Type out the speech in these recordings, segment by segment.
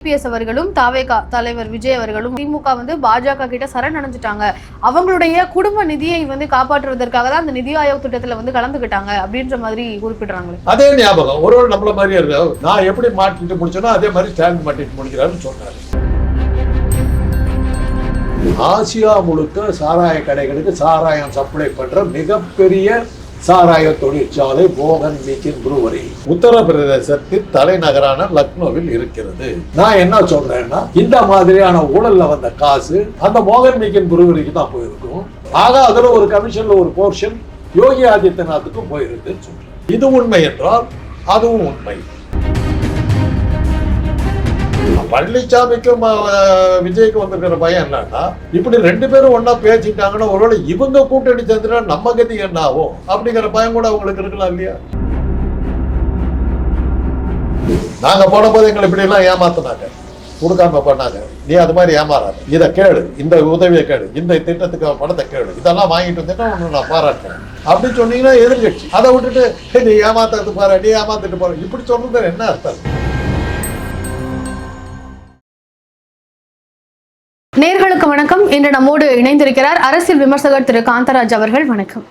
PS அவர்களும் தாவேகா தலைவர் விஜய் அவர்களும் திமுக வந்து பாஜக கிட்ட சரண் அடைஞ்சிட்டாங்க அவங்களுடைய குடும்ப நிதியை வந்து காப்பாற்றுவதற்காக தான் அந்த நிதி ஆயோக் திட்டத்துல வந்து கலந்துகிட்டாங்க அப்படின்ற மாதிரி குறிப்பிடுறாங்களே. அதே ஞாபகம். ஒரு ஒரு நம்மள மாதிரியே இருக்கு. நான் எப்படி மாட்டிட்டு முடிச்சேனோ அதே மாதிரி ஸ்டாண்ட் மாட்டிட்டு முடிக்கிறாருன்னு சொன்னாரு ஆசியா முழுக்க சாராய கடைகளுக்கு சாராயம் சப்ளை பண்ற மிகப்பெரிய சாராய தொழிற்சாலை மோகன் மீக்கின் புருவரி உத்தரப்பிரதேசத்தின் தலைநகரான லக்னோவில் இருக்கிறது. நான் என்ன சொல்றேன்னா இந்த மாதிரியான ஊழல்ல வந்த காசு அந்த மோகன் மீக்கின் புருவரிக்கு தான் போயிருக்கும். ஆக அதுல ஒரு கமிஷன்ல ஒரு போர்ஷன் யோகி ஆதித்யநாத்துக்கும் போயிருக்குன்னு சொல்றேன். இது உண்மை என்றால் அதுவும் உண்மை. பழனிசாமிக்கும் விஜய்க்கும் வந்திருக்கிற பயம் என்னன்னா இப்படி ரெண்டு பேரும் ஒன்னா பேசிட்டாங்கன்னா ஒருவேளை இவங்க கூட்டணி சேர்ந்துட்டா நம்ம கதி என்ன ஆகும் அப்படிங்கிற பயம் கூட அவங்களுக்கு இருக்கலாம் இல்லையா? நாங்க போன போது எங்களை இப்படி எல்லாம் ஏமாத்தினாங்க. கொடுக்காம பண்ணாங்க. நீ அது மாதிரி ஏமாறாத. இதை கேளு. இந்த உதவியை கேளு. இந்த திட்டத்துக்கு பணத்தை கேளு. இதெல்லாம் வாங்கிட்டு வந்துட்டா உன்னை நான் பாராட்டுறேன். அப்படின்னு சொன்னீங்கன்னா எதிர்கட்சி. அதை விட்டுட்டு நீ ஏமாத்துறது பாரு. நீ ஏமாத்திட்டு பாரு இப்படி சொல்றது என்ன அர்த்தம்? நேர்களுக்கு வணக்கம். இன்று நம்மோடு இணைந்திருக்கிறார் அரசியல் விமர்சகர் திரு. காந்தராஜ் அவர்கள். வணக்கம்.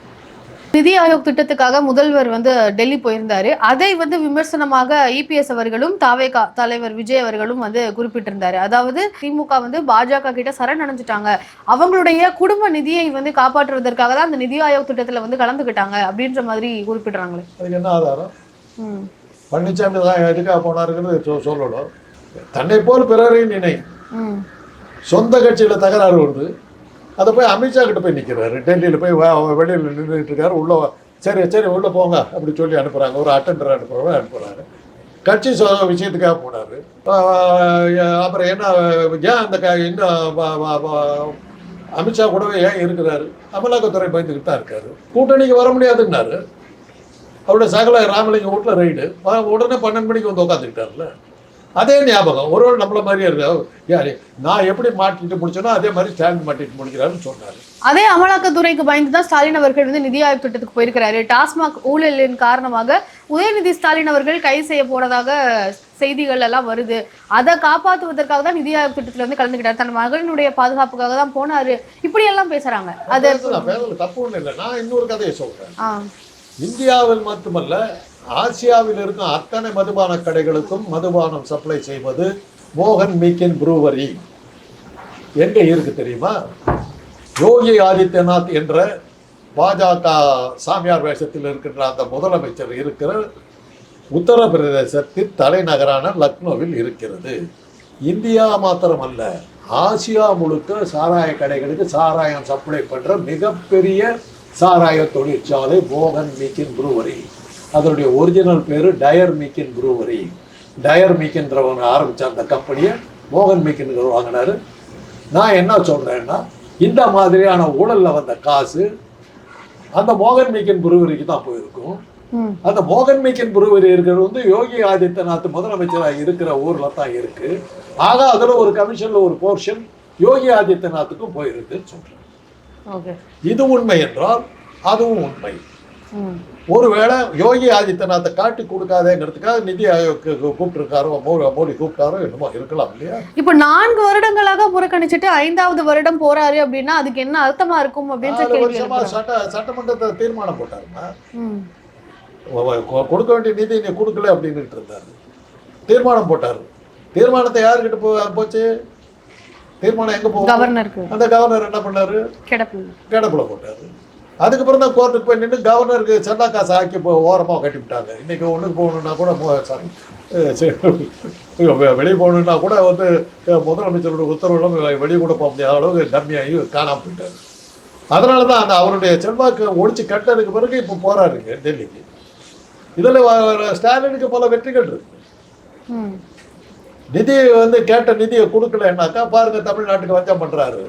நிதி ஆயோக் திட்டத்துக்காக முதல்வர் வந்து டெல்லி போயிருந்தாரு. அதை வந்து விமர்சனமாக இபிஎஸ் அவர்களும் தாவேகா தலைவர் விஜய் அவர்களும் வந்து குறிப்பிட்டிருந்தாரு. அதாவது திமுக வந்து பாஜக கிட்ட சரண் அடைஞ்சிட்டாங்க. அவங்களுடைய குடும்ப நிதியை வந்து காப்பாற்றுவதற்காக தான் அந்த நிதி ஆயோக் திட்டத்துல வந்து கலந்துக்கிட்டாங்க அப்படின்ற மாதிரி குறிப்பிடுறாங்களே. அதுக்கு என்ன ஆதாரம்? பழனிசாமி தான் எதுக்காக போனாருங்கிறது சொல்லணும். தன்னை போல் பிறரையும் நினை. சொந்த கட்சியில் தகராறு வருது அதை போய் அமித்ஷா கிட்ட போய் நிற்கிறாரு டெல்லியில் போய் வெளியில் நின்றுட்டு இருக்காரு. உள்ளே சரி சரி உள்ளே போங்க அப்படி சொல்லி அனுப்புகிறாங்க ஒரு அட்டெண்டர் அனுப்புகிறவங்க அனுப்புகிறாரு கட்சி சொ விஷயத்துக்காக போனார். அப்புறம் என்ன ஏன் அந்த க இன்னும் அமித்ஷா கூடவே ஏன் இருக்கிறாரு? அமலாக்கத்துறை பயந்துக்கிட்டு தான் இருக்காரு. கூட்டணிக்கு வர முடியாதுன்னாரு. அவருடைய சகல ராமலிங்கம் வீட்டில் ரைடு உடனே பன்னெண்டு மணிக்கு வந்து உட்காந்துக்கிட்டார்ல அதே ஞாபகம். ஒரு ஒரு நம்மள மாதிரியே இருக்கு. நான் எப்படி மாட்டிட்டு முடிச்சேனோ அதே மாதிரி ஸ்டாலின் மாட்டிட்டு முடிக்கிறாருன்னு சொன்னாரு அதே அமலாக்கத்துறைக்கு பயந்து தான் ஸ்டாலின் அவர்கள் வந்து நிதி ஆயோக் திட்டத்துக்கு போயிருக்கிறாரு. டாஸ்மாக் ஊழலின் காரணமாக உதயநிதி ஸ்டாலின் அவர்கள் கைது செய்ய போறதாக செய்திகள் எல்லாம் வருது. அதை காப்பாற்றுவதற்காக தான் நிதி ஆயோக் திட்டத்துல வந்து கலந்துக்கிட்டாரு. தன் மகனுடைய பாதுகாப்புக்காக தான் போனாரு. இப்படி எல்லாம் பேசுறாங்க அது தப்பு ஒன்றும் இல்லை. நான் இன்னொரு கதையை சொல்றேன். இந்தியாவில் மட்டுமல்ல ஆசியாவில் இருக்கும் அத்தனை மதுபான கடைகளுக்கும் மதுபானம் சப்ளை செய்வது மோகன் மீக்கின் ப்ரூவரி எங்கே இருக்கு தெரியுமா? யோகி ஆதித்யநாத் என்ற பாஜக சாமியார் வேஷத்தில் இருக்கின்ற அந்த முதலமைச்சர் இருக்கிற உத்தரப்பிரதேசத்தின் தலைநகரான லக்னோவில் இருக்கிறது. இந்தியா மாத்திரமல்ல ஆசியா முழுக்க சாராய கடைகளுக்கு சாராயம் சப்ளை பண்ணுற மிகப்பெரிய சாராய தொழிற்சாலை மோகன் மீக்கின் ப்ரூவரி அதனுடைய ஒரிஜினல் பேரு டயர் மீக்கின் ப்ரூவரி டயர் மீக்கின்றவங்க ஆரம்பிச்ச அந்த கம்பெனியை மோகன் மீக்கின் வாங்கினாரு. நான் என்ன சொல்றேன்னா இந்த மாதிரியான ஊழல்ல வந்த காசு அந்த மோகன் மீக்கின் புருவரிக்கு தான் போயிருக்கும். அந்த மோகன் மீக்கின் புருவரி இருக்கிறது வந்து யோகி ஆதித்யநாத் முதலமைச்சராக இருக்கிற ஊர்ல தான் இருக்கு. ஆக அதுல ஒரு கமிஷன்ல ஒரு போர்ஷன் யோகி ஆதித்யநாத்துக்கும் போயிருக்குன்னு சொல்றேன். ஓகே. இது உண்மை என்றால் அதுவும் உண்மை. ஒருவேளை யோகி ஆதித்யநாத்தை காட்டி கொடுக்காதேங்கிறதுக்காக நிதி ஆயோக்கு கூப்பிட்டுருக்காரோ மோடி மோடி கூப்பிட்டாரோ என்னமோ இருக்கலாம் இல்லையா? இப்போ நான்கு வருடங்களாக புறக்கணிச்சிட்டு ஐந்தாவது வருடம் போறாரு அப்படின்னா அதுக்கு என்ன அர்த்தமா இருக்கும் கேள்வி வருஷமா. சட்ட சட்டமன்றத்தை தீர்மானம் போட்டாருமா? கொடுக்க வேண்டிய நிதி நீ கொடுக்கல அப்படின்னுட்டு இருந்தாரு. தீர்மானம் போட்டாரு. தீர்மானத்தை யாருக்கிட்ட போ போச்சு? தீர்மானம் எங்க போகும்? அந்த கவர்னர் என்ன பண்ணாரு? கிடப்பு கேடப்புல போட்டாரு. அதுக்கப்புறம் தான் கோர்ட்டுக்கு போய் நின்று கவர்னருக்கு செல்லா காசு ஆக்கி போ ஓரமாக கட்டி விட்டாங்க. இன்னைக்கு ஒன்றுக்கு போகணுன்னா கூட சாரி வெளியே போகணுன்னா கூட வந்து முதலமைச்சரோட உத்தரவுல வெளியே கூட போக முடியாத அளவுக்கு டம்மியாகி காணாம போயிட்டாரு. அதனால தான் அந்த அவருடைய செல்வாக்கு ஒழிச்சு கட்டதுக்கு பிறகு இப்போ போறாருங்க டெல்லிக்கு. இதில் ஸ்டாலினுக்கு பல வெற்றிகள் இருக்கு. ம். நிதி வந்து கேட்ட நிதியை கொடுக்கலன்னாக்கா பாருங்க தமிழ்நாட்டுக்கு வச்சம் பண்றாரு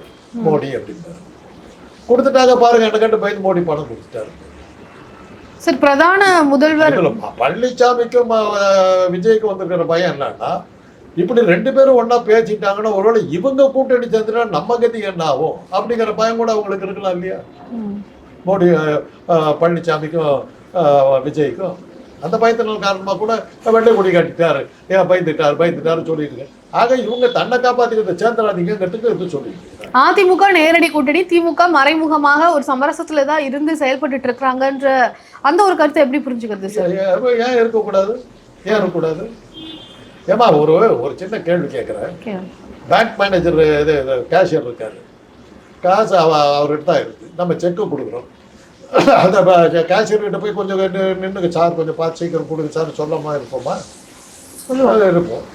மோடி அப்படின்றாரு கொடுத்துட்டாங்க பாருங்க என்ன கேட்டு பயந்து மோடி பணம் கொடுத்துட்டாரு. சரி பிரதான முதல்வர் பழனிசாமிக்கும் விஜய்க்கும் வந்திருக்கிற பயம் என்னன்னா இப்படி ரெண்டு பேரும் ஒண்ணா பேசிட்டாங்கன்னா ஒருவேளை இவங்க கூட்டணி சேர்ந்துட்டா நம்ம கதி என்ன ஆகும்? அப்படிங்கிற பயம் கூட அவங்களுக்கு இருக்கலாம் இல்லையா? மோடி பழனிசாமிக்கும் விஜய்க்கும் அந்த பயத்தினால் காரணமாக கூட வெள்ளை கொடி காட்டிட்டாரு. ஏன் பயந்துட்டார்? பயந்துட்டாரு சொல்லியிருக்கேன் ஆக இவங்க தன்னை காப்பாத்திக்கிறத சேர்ந்துடாதீங்கிறதுக்கு இது சொல்லிட்டு அதிமுக நேரடி கூட்டணி திமுக மறைமுகமாக ஒரு சமரசத்துல தான் இருந்து செயல்பட்டுட்டு இருக்கிறாங்கன்ற அந்த ஒரு கருத்தை எப்படி புரிஞ்சுக்கிறது சார் ஏன் இருக்கக்கூடாது? ஏன் இருக்கக்கூடாது? ஏமா ஒரு ஒரு சின்ன கேள்வி கேட்குறேன். பேங்க் மேனேஜர் இது கேஷியர் இருக்காரு. காசு அவ அவர்கிட்ட தான் இருக்கு. நம்ம செக்கு கொடுக்குறோம். அந்த கேஷியர்கிட்ட போய் கொஞ்சம் நின்று சார் கொஞ்சம் பார்த்து சீக்கிரம் கொடுங்க சார் சொல்லாம இருப்போமா? இருப்போம்.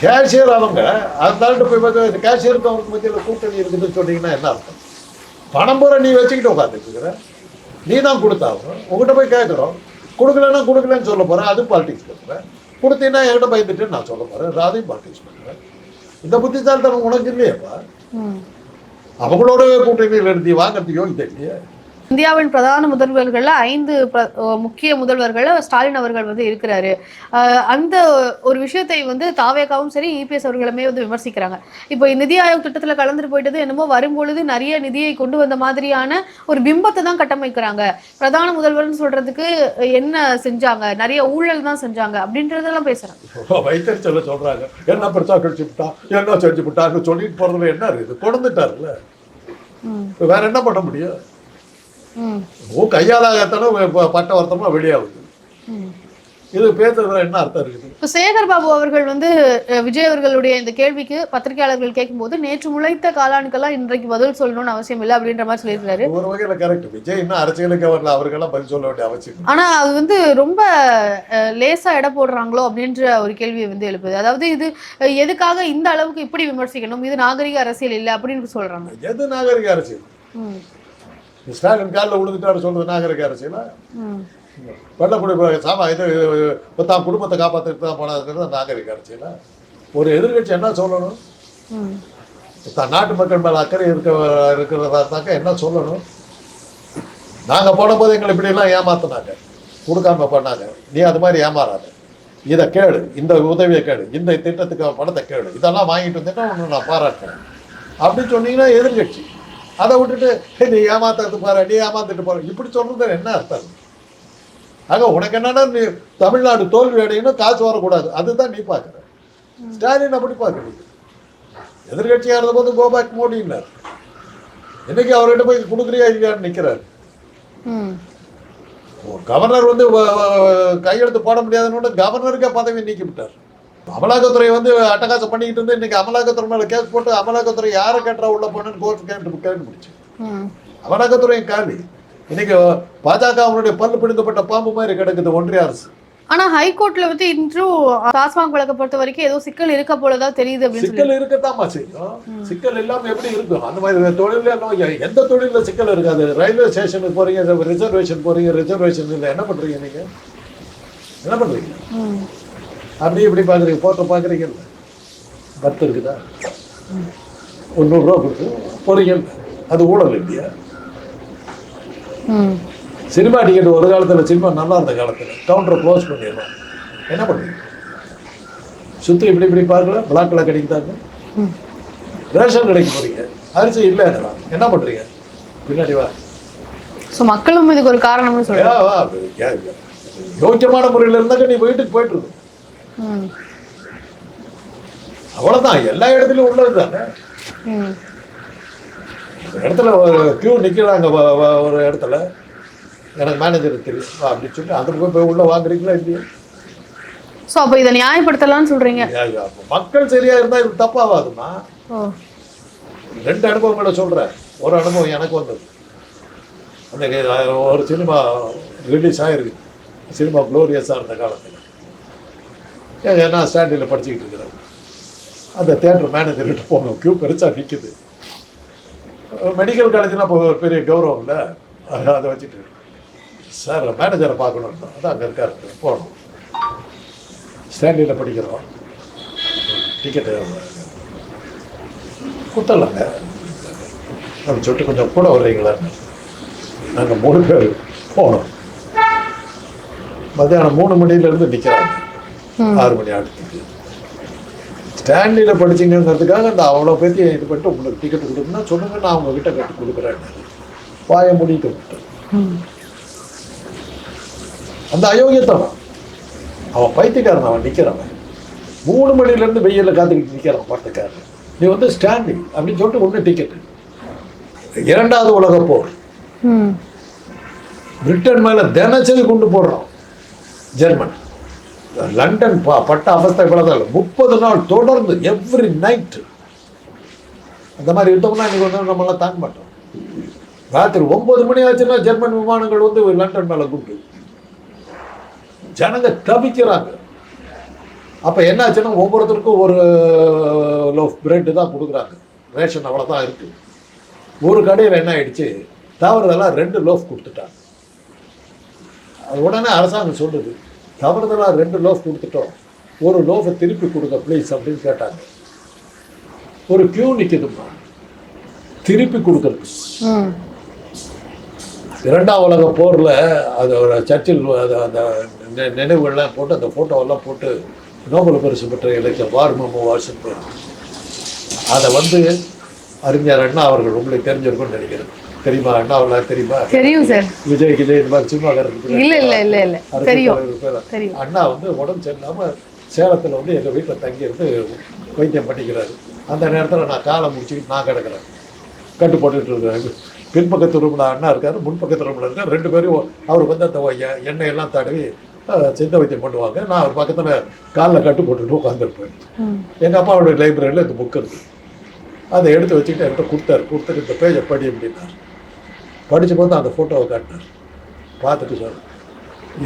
கேஷியர் அவங்க அதனால போய் பார்த்து கேஷியருக்கு அவருக்கு மத்தியில் கூட்டணி இருக்குதுன்னு சொன்னீங்கன்னா என்ன அர்த்தம்? பணம் பூரா நீ வச்சுக்கிட்டு உட்காந்துருக்குற நீ தான் கொடுத்தாகணும். உங்ககிட்ட போய் கேட்குறோம். கொடுக்கலன்னா கொடுக்கலன்னு சொல்ல போகிறேன் அது பாலிடிக்ஸ் பண்ணுறேன் கொடுத்தீங்கன்னா என்கிட்ட பயந்துட்டு நான் சொல்ல போகிறேன் அதையும் பாலிடிக்ஸ் பண்ணுறேன் இந்த புத்திசாலித்தனம் உனக்கு இல்லையேப்பா. ம். அவங்களோடவே கூட்டணியில் இருந்து வாங்கிறதுக்கு யோகிதை இல்லையா இந்தியாவின் பிரதான முதல்வர்கள்ல ஐந்து முக்கிய முதல்வர்கள்ல ஸ்டாலின் அவர்கள் வந்து இருக்கிறாரு. அந்த ஒரு விஷயத்தை வந்து தாவேகாவும் சரி இபிஎஸ் அவர்களுமே வந்து விமர்சிக்கிறாங்க. இப்போ நிதி ஆயோக் திட்டத்துல கலந்துட்டு போயிட்டது என்னமோ வரும்பொழுது நிறைய நிதியை கொண்டு வந்த மாதிரியான ஒரு பிம்பத்தை தான் கட்டமைக்கிறாங்க. பிரதான முதல்வர்னு சொல்றதுக்கு என்ன செஞ்சாங்க? நிறைய ஊழல் தான் செஞ்சாங்க அப்படின்றதெல்லாம் பேசுறாங்க. வைத்தறிச்சல சொல்றாங்க. என்ன பெருசா கழிச்சு விட்டா? என்ன செஞ்சு விட்டான்னு சொல்லிட்டு போறதுல என்ன இருக்குது. இப்ப வேற என்ன பண்ண முடியும்? உன் கையாலாகத்தானே பட்ட வருத்தமா வெளியாகுது. இது பேசுறதுல என்ன அர்த்தம் இருக்குது? இப்போ சேகர் பாபு அவர்கள் வந்து விஜய் அவர்களுடைய இந்த கேள்விக்கு பத்திரிகையாளர்கள் கேட்கும்போது நேற்று முளைத்த காளானுக்கெல்லாம் இன்றைக்கு பதில் சொல்லணும்னு அவசியம் இல்லை அப்படின்ற மாதிரி சொல்லியிருக்காரு ஒரு வகையில கரெக்ட் விஜய் இன்னும் அரசியலுக்கு வரல அவருக்கெல்லாம் பதில் சொல்ல வேண்டிய அவசியம் இல்லை. ஆனா அது வந்து ரொம்ப அஹ், லேசா எடை போடுறாங்களோ அப்படின்ற ஒரு கேள்வியை வந்து எழுப்புது. அதாவது இது எதுக்காக இந்த அளவுக்கு இப்படி விமர்சிக்கணும்? இது நாகரிக அரசியல் இல்லை அப்படின்னு சொல்றாங்க. எது நாகரிக அரசியல்? ஸ்டாலின் காலில் விழுந்துட்டாரு சொல்றது நாகரிக அரசியலா? ம், சாமா இது தான் குடும்பத்தை காப்பாற்றிட்டு தான் போனதுங்கிறது நாகரிக அரசியலா? ஒரு எதிர்கட்சி என்ன சொல்லணும்? தான் நாட்டு மக்கள் மேலே அக்கறை இருக்க இருக்கிறதா இருந்தாக்க என்ன சொல்லணும்? நாங்கள் போடும்போது எங்களை இப்படிலாம் ஏமாத்தினாங்க. கொடுக்காம பண்ணாங்க. நீ அது மாதிரி ஏமாறாத. இதை கேளு. இந்த உதவியை கேளு. இந்த திட்டத்துக்கு பணத்தை கேளு. இதெல்லாம் வாங்கிட்டு வந்துட்டா ஒன்று நான் பாராட்டுறேன். அப்படின்னு சொன்னீங்கன்னா எதிர்கட்சி. அதை விட்டுட்டு "ஹே, நீ ஏமாத்துறது பாரு நீ ஏமாத்திட்டு போற. இப்படி சொல்றது என்ன அர்த்தம்? ஆக உனக்கு என்னன்னா நீ தமிழ்நாடு தோல்வி அடையணும் காசு வரக்கூடாது. அதுதான் நீ பார்க்குற. ஸ்டாலின் அப்படி பார்க்குறீங்க எதிர்கட்சியாக இருந்தபோது கோபேக் மோடின்னார். இன்னைக்கு அவர்கிட்ட போய் கொடுக்குறியா இல்லையான்னு நிற்கிறார் கவர்னர் வந்து கையெழுத்து போட முடியாதுன்னு கவர்னருக்கே பதவி நீக்கி விட்டார். அமலாக்கத்துறை வந்து அட்டகாசம் பண்ணிக்கிட்டு இருந்து இன்னைக்கு அமலாக்கத்துறை மேலே கேஸ் போட்டு அமலாக்கத்துறை யாரை கேட்டா உள்ள போனேன்னு கோர்ட் கேட்டு கேட்டு முடிச்சு. அமலாக்கத்துறையும் காலி. இன்னைக்கு பாஜக அவனுடைய பல்லு பிடுங்கப்பட்ட பாம்பு மாதிரி கிடக்குது ஒன்றிய அரசு. ஆனா ஹைகோர்ட்ல வந்து இன்றும் டாஸ்மாக் வழக்கை பொறுத்த வரைக்கும் ஏதோ சிக்கல் இருக்க போலதான் தெரியுது அப்படின்னு சிக்கல் இருக்கத்தாம்மா செய்யும். சிக்கல் இல்லாம எப்படி இருக்கும்? அந்த மாதிரி தொழில் எந்த தொழில சிக்கல் இருக்காது? ரயில்வே ஸ்டேஷனுக்கு போறீங்க ரிசர்வேஷன் போறீங்க ரிசர்வேஷன் இல்லை. என்ன பண்றீங்க நீங்க? என்ன பண்றீங்க? ம், அப்படி இப்படி பாக்குறீங்க போட்ட பாக்குறீங்கல்ல பத்து இருக்குதா? ஒரு நூறுரூவா கொடுத்து போறீங்க அது ஊழல் இல்லையா? சினிமா டிக்கெட் ஒரு காலத்துல சினிமா நல்லா இருந்த காலத்துல. கவுண்டரை க்ளோஸ் பண்ணிடலாம் என்ன பண்ணுறீங்க சுற்றி இப்படி இப்படி பார்க்கல பிளாக்கில் கிடைக்குதாங்க ம். ரேஷன் கடைக்கு போறீங்க. அரிசி இல்லைங்கிறான் என்ன பண்றீங்க? பின்னாடி வா. ஸோ மக்களும் இதுக்கு ஒரு காரணம்னு இல்ல? யோக்கியமான முறையில் இருந்தாக்க நீ வீட்டுக்கு போயிட்டு இருக்கும் அவ்வளவுதான் எல்லா இடத்துலயும் உள்ளது தானே ஒரு இடத்துல ஒரு கியூ வ- ஒரு இடத்துல. எனக்கு மேனேஜர் தெரியும். அப்படின்னு சொல்லி அந்த போய் போய் உள்ள வாங்குறீங்களா இல்லையா? ஸோ அப்போ இதை நியாயப்படுத்தலாம்னு சொல்றீங்க. மக்கள் சரியா இருந்தா இது தப்பாவாதுமா? ரெண்டு அனுபவங்களை சொல்றேன். ஒரு அனுபவம் எனக்கு வந்தது. அந்த ஒரு சினிமா ரிலீஸ் ஆயிருக்கு. சினிமா குளோரியஸாக இருந்த காலத்தில். நான் ஸ்டாண்டில் படிச்சுக்கிட்டு இருக்கிறேன். அந்த தேட்டர் மேனேஜர்கிட்ட போகணும் க்யூ பெருசாக நிற்குது மெடிக்கல் காலேஜ்னா இப்போ ஒரு பெரிய கௌரவம் இல்லை? அதை வச்சுட்டு சார் மேனேஜரை பார்க்கணும். அதான் அங்கே இருக்காரு. போகணும். ஸ்டாண்டில் படிக்கிறோம். டிக்கெட்டு குத்தலாங்க அப்படின்னு சொல்லிட்டு கொஞ்சம் கூட வர்றீங்களா? நாங்கள் மூணு பேர் போனோம் மத்தியானம் மூணு மணிலேருந்து நிற்கிறாங்க ஆறு மணி ஆட்டத்துக்கு ஸ்டாண்டில் படிச்சீங்கிறதுக்காக அந்த அவ்வளோ பேர்த்தி இது பண்ணிட்டு உங்களுக்கு டிக்கெட் கொடுக்கணும்னா சொல்லுங்க நான் அவங்க கிட்ட கொடுக்குறேன். வாயை மூடிட்டு விட்டேன் அந்த அயோக்கியத்தனம். அவன் பைத்தியக்காரன் அவன் நிற்கிறவன் மூணு மணிலேருந்து வெயிலில் காத்துக்கிட்டு நிற்கிறான் பாட்டுக்காரன் நீ வந்து ஸ்டாண்டிங் அப்படின்னு சொல்லிட்டு ஒன்று டிக்கெட்டு இரண்டாவது உலகப் போர். பிரிட்டன் மேலே தினசரி கொண்டு போடுறோம் ஜெர்மன். லண்டன் பா பட்ட அவஸ்தை இவ்வளோதான் முப்பது நாள் தொடர்ந்து எவ்ரி நைட் அந்த மாதிரி யுத்தம்னா இன்னைக்கு வந்து நம்மளாம் தாங்க மாட்டோம். ராத்திரி ஒன்பது மணி ஆச்சுன்னா ஜெர்மன் விமானங்கள் வந்து லண்டன் மேலே குண்டு. ஜனங்க தவிக்கிறாங்க. அப்போ என்னாச்சுன்னா ஒவ்வொருத்தருக்கும் ஒரு லோஃப் பிரெட்டு தான் கொடுக்குறாங்க. ரேஷன் அவ்வளோ தான் இருக்குது ஒரு கடையில் என்ன ஆயிடுச்சு? தவறுதெல்லாம் ரெண்டு லோஃப் கொடுத்துட்டாங்க. அது உடனே அரசாங்கம் சொல்லுது தவறுதலாக ரெண்டு லோஃப் கொடுத்துட்டோம். ஒரு லோஃபை திருப்பி கொடுங்க ப்ளீஸ் அப்படின்னு கேட்டாங்க. ஒரு கியூ நிற்குதுமா திருப்பி கொடுக்குறது இரண்டாம் உலக போரில் அது ஒரு சர்ச்சில் அது அந்த நினைவுகள்லாம் போட்டு அந்த ஃபோட்டோவெல்லாம் போட்டு நோபல் பரிசு பெற்ற இலக்கிய வார் மெமோ வாட்ஸ்அப் அதை வந்து அறிஞர் அண்ணா அவர்கள் உங்களுக்கு தெரிஞ்சிருக்கும்னு நினைக்கிறேன். தெரியுமா? அண்ணாவெல்லாம் தெரியுமா? தெரியும் சார். விஜய் கிஜய் இந்த மாதிரி சினிமாக்காரருக்கு இல்ல இல்ல இல்ல இல்ல. தெரியும். அண்ணா வந்து உடம்பு சரியில்லாம சேலத்தில் வந்து எங்கள் வீட்டில் தங்கியிருந்து வைத்தியம் பண்ணிக்கிறாரு. அந்த நேரத்தில் நான் காலை முடிச்சுக்கிட்டு நான் கிடக்குறேன். கட்டு போட்டுட்டு இருக்கிறேன் பின்பக்கத்து ரூமில் அண்ணா இருக்காரு முன்பக்கத்து ரூமில் இருக்கார். ரெண்டு பேரும் அவருக்கு வந்து அந்த எண்ணெயெல்லாம் தடவி சித்த வைத்தியம் பண்ணுவாங்க. நான் அவர் பக்கத்தில் காலில் கட்டு போட்டுட்டு உட்காந்துருப்பேன் எங்கள் அப்பாவோட லைப்ரரியில் இந்த புக் இருக்குது அதை எடுத்து வச்சுக்கிட்டு என்கிட்ட கொடுத்தாரு. கொடுத்துட்டு இந்த பேஜை படி அப்படின்னார் படித்து பார்த்து அந்த ஃபோட்டோவை காட்டினார். பார்த்துட்டு சொன்னேன்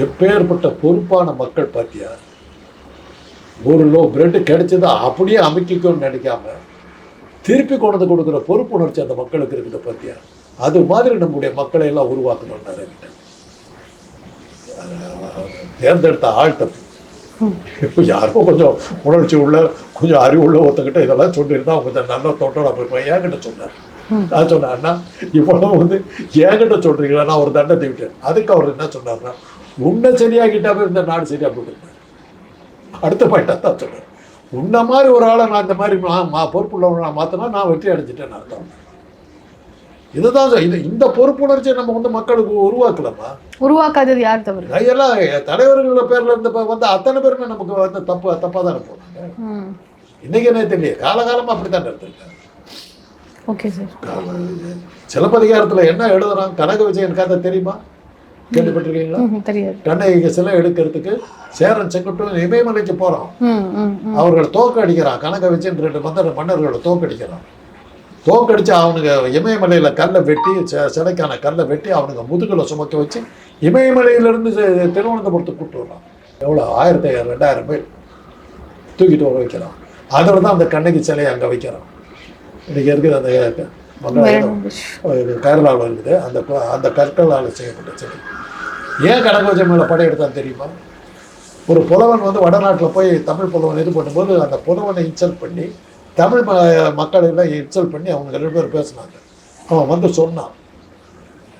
எப்பேற்பட்ட பொறுப்பான மக்கள் பார்த்தியா ஒரு லோ பிரெட்டு கிடைச்சதா அப்படியே அமைக்கணும்னு நினைக்காம திருப்பி கொண்டு வந்து கொடுக்குற பொறுப்புணர்ச்சி அந்த மக்களுக்கு இருக்குது பார்த்தியா அது மாதிரி நம்முடைய மக்களை எல்லாம் உருவாக்கணும்னாரு என்கிட்ட. தேர்ந்தெடுத்த ஆள் தப்பு. இப்போ யாரும் கொஞ்சம் உணர்ச்சி உள்ள கொஞ்சம் அறிவு உள்ள ஒருத்தக்கிட்ட இதெல்லாம் சொல்லியிருந்தா கொஞ்சம் நல்ல தோட்டம் அப்போ என்கிட்ட சொன்னார். நான் அண்ணா இவ்வளவு வந்து என்கிட்ட சொல்றீங்களா? நான் ஒரு தண்டத்தை விட்டேன். அதுக்கு அவர் என்ன சொன்னார்னா உன்னை சரியாகிட்டாவே இந்த நாடு சரியா போயிட்டு அடுத்த பாயிண்டா தான் சொன்னேன். உன்ன மாதிரி ஒரு ஆளை நான் இந்த மாதிரி நான் பொறுப்புள்ளவனை நான் மாற்றினா நான் வெற்றி அடைஞ்சிட்டேன்னு அர்த்தம். இதுதான். இது இந்த பொறுப்புணர்ச்சியை நம்ம வந்து மக்களுக்கு உருவாக்கலாமா உருவாக்காதது யார் தவறு? எல்லாம் தலைவர்கள் பேர்ல இருந்து வந்து அத்தனை பேருமே நமக்கு வந்து தப்பு தப்பா தானே போனாங்க. இன்னைக்கு என்ன தெரியல காலகாலமா அப்படித்தான் இருந்திருக்காங்க ஓகே சார் சிலப்பதிகாரத்துல என்ன எழுதுறான்? கனக விஜயன் கதை தெரியுமா? கேள்விப்பட்டிருக்கீங்களா? தெரியாது. சிலை எடுக்கிறதுக்கு சேரன் செங்குட்டும் இமயமலைக்கு ம் அவர்கள் தோக்கு அடிக்கிறான் கனக விஜயன் ரெண்டு மன்னர் மன்னர்களை தோக்கு அடிக்கிறான் தோக்கடிச்சு அவனுங்க இமயமலையில கல்லை வெட்டி சிலைக்கான கல்லை வெட்டி அவனுங்க முதுகுல சுமக்க வச்சு இமயமலையிலிருந்து திருவனந்தபுரத்துக்கு கூப்பிட்டு வரான் எவ்வளோ? ஆயிரத்தி ஐயாயிரம் ரெண்டாயிரம் பேர் தூக்கிட்டு வர வைக்கிறான். அதில் தான் அந்த கண்ணகி சிலையை அங்கே வைக்கிறான். இன்னைக்கு இருக்குது அந்த கேரளாவில் இருக்குது அந்த அந்த கற்களால் செய்யப்பட்ட சிலை ஏன் கடகோஜம் மேலே படையெடுத்தான் தெரியுமா? ஒரு புலவன் வந்து வடநாட்டில் போய் தமிழ் புலவன் இது பண்ணும்போது அந்த புலவனை இன்சல்ட் பண்ணி தமிழ் ம மக்களை எல்லாம் இன்சல்ட் பண்ணி அவங்க ரெண்டு பேரும் பேசினாங்க. அவன் வந்து சொன்னான்.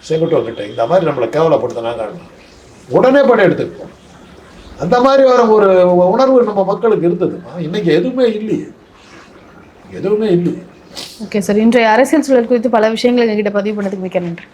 செங்குட்டுவன் கிட்ட இந்த மாதிரி நம்மளை கேவலப்படுத்தினாங்க உடனே படையெடுத்துக்கிட்டோம் அந்த மாதிரி வர ஒரு உணர்வு நம்ம மக்களுக்கு இருந்ததுமா? இன்னைக்கு எதுவுமே இல்லையே. எதுவுமே இல்லையே. ஓகே சார் இன்றைய அரசியல் சூழல் குறித்து பல விஷயங்களை எங்ககிட்ட பதிவு பண்ணதுக்கு மிக்க நன்றி.